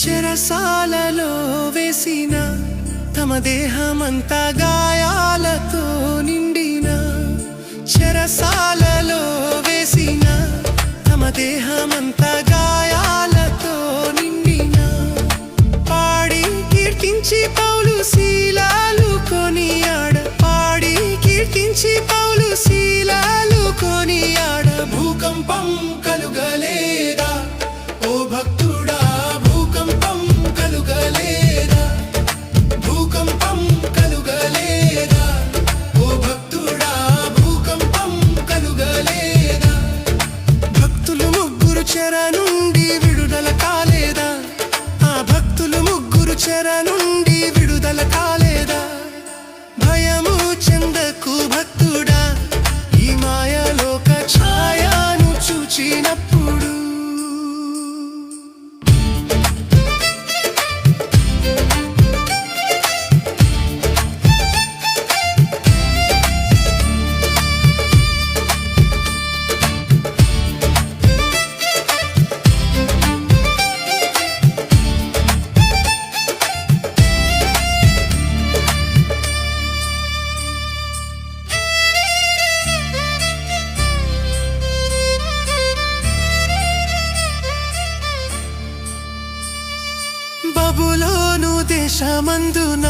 చెరసాలలో వేసిన తమ దేహమంతా గాయాలతో నిండిన చెరసాలలో వేసిన తమ దేహమంతా గాయాలతో నిండిన పాడి కీర్తించి పౌలు శీలాలు కొనియాడ పాడి కీర్తించి పౌలు శీ చెర నుండి విడుదల కాలేదా? భయము చెందకు భక్తుడా ఈ మాయలోక ఛాయను చూచినప్పుడు బబులోను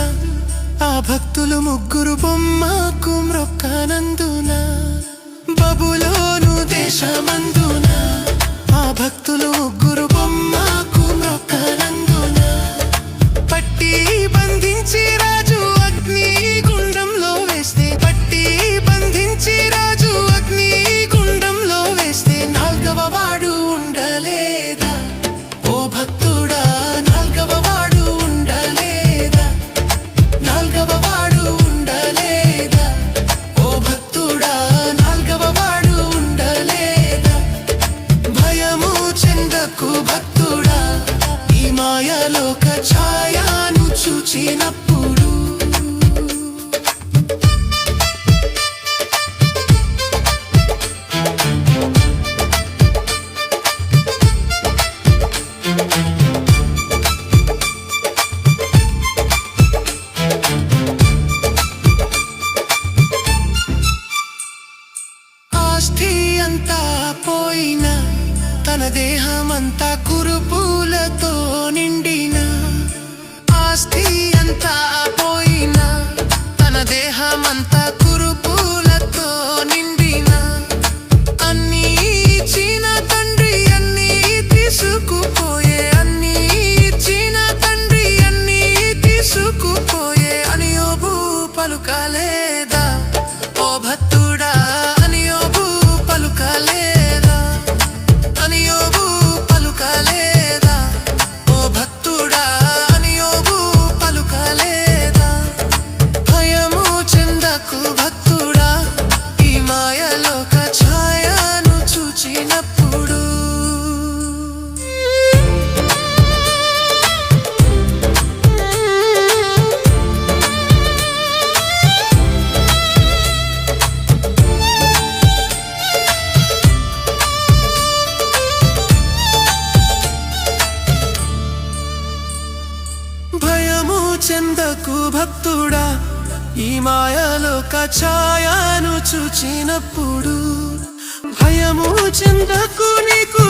ఆ భక్తులు ముగ్గురు బొమ్మకు మ్రొక్కనందున బబులోను దేశమందున ఆ భక్తులు ముగ్గురు బొమ్మకు మ్రొక్కనందున పట్టి బంధించి రాజు చెందకు భక్తుడా ఈ మాయలోక ఛాయాను చూచినప్పుడు. ఆస్థి అంతా పోయిన తన దేహమంతా కురుపులతో నిండిన ఆస్తి కూడా ఈ మాయలో ఛాయను చూచినప్పుడు భయము చెందకు నీకు